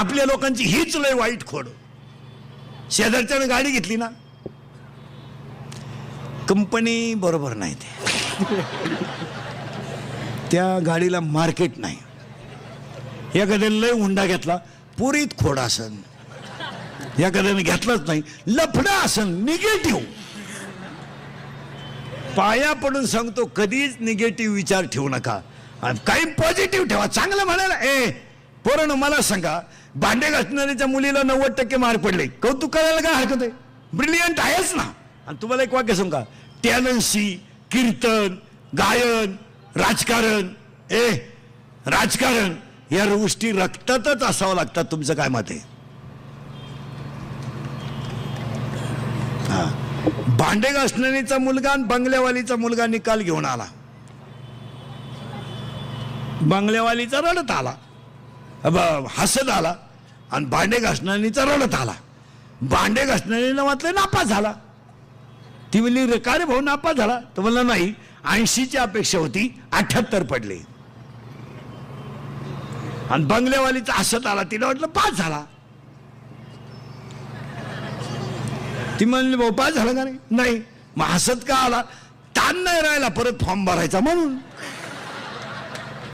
आपल्या लोकांची हीच लय वाईट खोड. शेजारच्यानं गाडी घेतली ना? कंपनी बरोबर नाही ते. त्या गाडीला मार्केट नाही. एखाद्याने लय हुंडा घेतला. पुरीत खोड असन. एखाद्याने घेतलाच नाही. लफडा असन. निगेटिव्ह. पाया पडून सांगतो कधीच निगेटिव्ह विचार ठेवू नका. आणि काही पॉझिटिव्ह ठेवा. चांगलं म्हणायला ए पण मला सांगा भांडे घासणाऱ्याच्या मुलीला नव्वद टक्के मार्क पडले. कौतुक करायला काय हरकत आहे? ब्रिलियंट आहेच ना. आणि तुम्हाला एक वाक्य सांगा टॅलन्सी कीर्तन गायन राजकारण ए राजकारण या गोष्टी रक्तातच असावं लागतात तुमचं काय मत आहे? हा. भांडे घासणारीचा मुलगा आणि बंगल्यावालीचा मुलगा निकाल घेऊन आला. बंगल्यावालीचा रडत आला. हसत आला आणि भांडे घासणारीचा रडत आला. भांडे घासणारीनं म्हटलं नापास झाला. ती म्हणली "रे, का रे भाऊ नापास झाला? तर म्हणलं नाही ऐंशीची अपेक्षा होती अठ्याहत्तर पडले. आणि बंगल्यावालीचा हसत आला तिला वाटलं पास झाला. ती म्हणली भाऊ पास झाला का नाही? नाही. मग हसत का आला? ताण नाही राहिला परत फॉर्म भरायचा म्हणून.